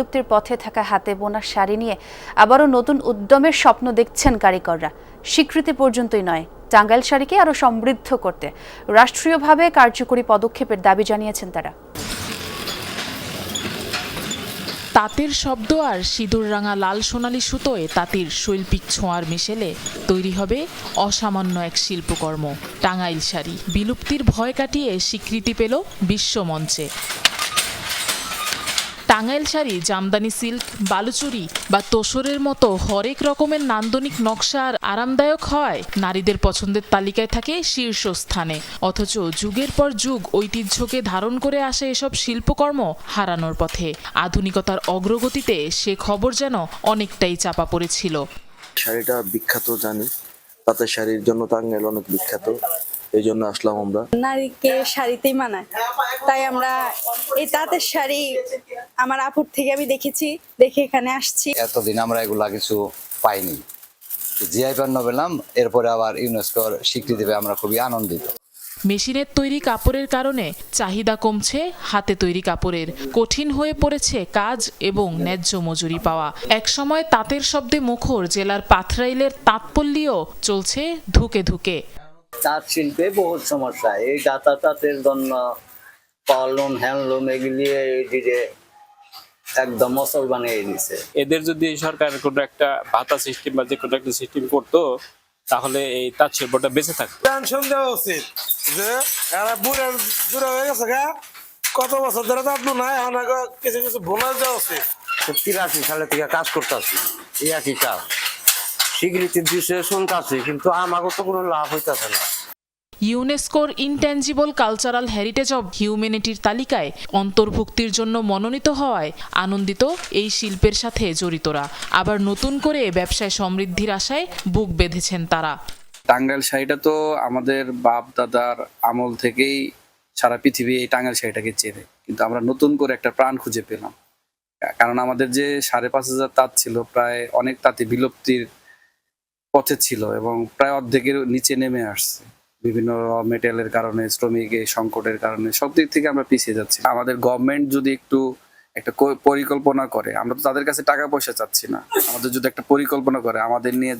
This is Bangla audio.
বিলুপ্তির পথে থাকা হাতে বোনা শাড়ি নিয়ে আবারও নতুন উদ্যমের স্বপ্ন দেখছেন কারিগররা। স্বীকৃতি পর্যন্তই নয়, টাঙ্গাইল শাড়িকে আরও সমৃদ্ধ করতে। রাষ্ট্রীয়ভাবে কার্যকরী পদক্ষেপের দাবি জানিয়েছেন তারা। তাঁতের শব্দ আর সিঁদুর রাঙা লাল সোনালি সুতোয় তাঁতির শৈল্পিক ছোঁয়ার মিশেলে তৈরি হবে অসামান্য এক শিল্পকর্ম। টাঙ্গাইল শাড়ি বিলুপ্তির ভয় কাটিয়ে স্বীকৃতি পেল বিশ্বমঞ্চে টাঙ্গাইল শাড়ি, জামদানি সিল্ক, বালুচুরি বা তোসরের মতো হরেক রকমের নান্দনিক নকশা আর আরামদায়ক হয়। নারীদের পছন্দের তালিকায় থাকে শীর্ষস্থানে। অথচ যুগের পর যুগ ঐতিহ্যকে ধারণ করে আসে এসব শিল্পকর্ম হারানোর পথে। আধুনিকতার অগ্রগতিতে সে খবর যেন অনেকটাই চাপা পড়েছিল। শাড়িটা বিখ্যাত জানি। তাঁতের শাড়ির জন্য টাঙ্গাইল অনেক বিখ্যাত। এই জন্য আসলাম আমরা। নারীকে শাড়িতেই মানায়। তাই আমরা এই তাঁতের শাড়ি আমার আপুর থেকে আমি দেখেছি দেখে এখানে আসছি। এতদিন আমরা এগুলা কিছু পাইনি। জিআই পণ্য পেলাম এরপরে আবার ইউনেস্কোর স্বীকৃতি পেয়ে আমরা খুবই আনন্দিত। মেশিনের তৈরি কাপড়ের কারণে চাহিদা কমছে হাতে তৈরি কাপড়ের কঠিন হয়ে পড়েছে কাজ এবং ন্যায্য মজুরি পাওয়া। একসময় তাঁতের শব্দে মুখর জেলার পাথরাইলের তাঁতপল্লীও চলছে ধুকে ধুকে। তাঁত শিল্পে বহুত সমস্যা। এই দাতা তাঁতের জন্য পাওয়ারলুম হ্যান্ডলুম এগুলি এদিকে একদম অসল বানিয়ে দিছে এদের যদি সরকার কোনো একটা ভাতা সিস্টেম বা যে কোনো একটা সিস্টেম করতো তাহলে এই তাঁত শিল্পটা বেঁচে থাকতো। টেনশন দেওয়া উচিত যে এরা বুড়ে বুড়ে হয়ে গেছে গা। কত বছর ধরে তো আপনি নাই এখন কিছু কিছু বোনাস দেওয়া উচিত। তিরাশি সালে থেকে কাজ করতেছি এই একই কাজ। স্বীকৃতির বিষয়ে শুনতেছি কিন্তু আমাকে তো কোনো লাভ হইতেছে না। ইউনেস্কোর ইনট্যাঞ্জিবল কালচারাল হেরিটেজ অব হিউম্যানিটির তালিকায় অন্তর্ভুক্তির জন্য মনোনীত হওয়ায় আনন্দিত এই শিল্পের সাথে জড়িতরা। আবার নতুন করে ব্যবসায় সমৃদ্ধির আশায় বুক বেঁধেছেন তারা। টাঙ্গাইল শাড়িটা তো আমাদের বাপ দাদার আমল থেকেই সারা পৃথিবী এই টাঙ্গাইল শাড়িটাকে চেনে। কিন্তু আমরা নতুন করে একটা প্রাণ খুঁজে পেলাম। কারণ আমাদের যে সাড়ে পাঁচ হাজার তাঁত ছিল প্রায় অনেক তাঁতি বিলুপ্তির পথে ছিল এবং প্রায় অর্ধেকের নিচে নেমে আসছে। বিভিন্ন মেটেরিয়ালের কারণে শ্রমিকের সংকটের কারণে, সব দিক থেকে আমরা পিছিয়ে যাচ্ছি। আমাদের গভর্নমেন্ট যদি একটু একটা পরিকল্পনা করে, আমরা তো তাদের কাছে টাকা পয়সা চাচ্ছি না। আমাদের যদি একটা পরিকল্পনা করে, আমাদের নিয়ে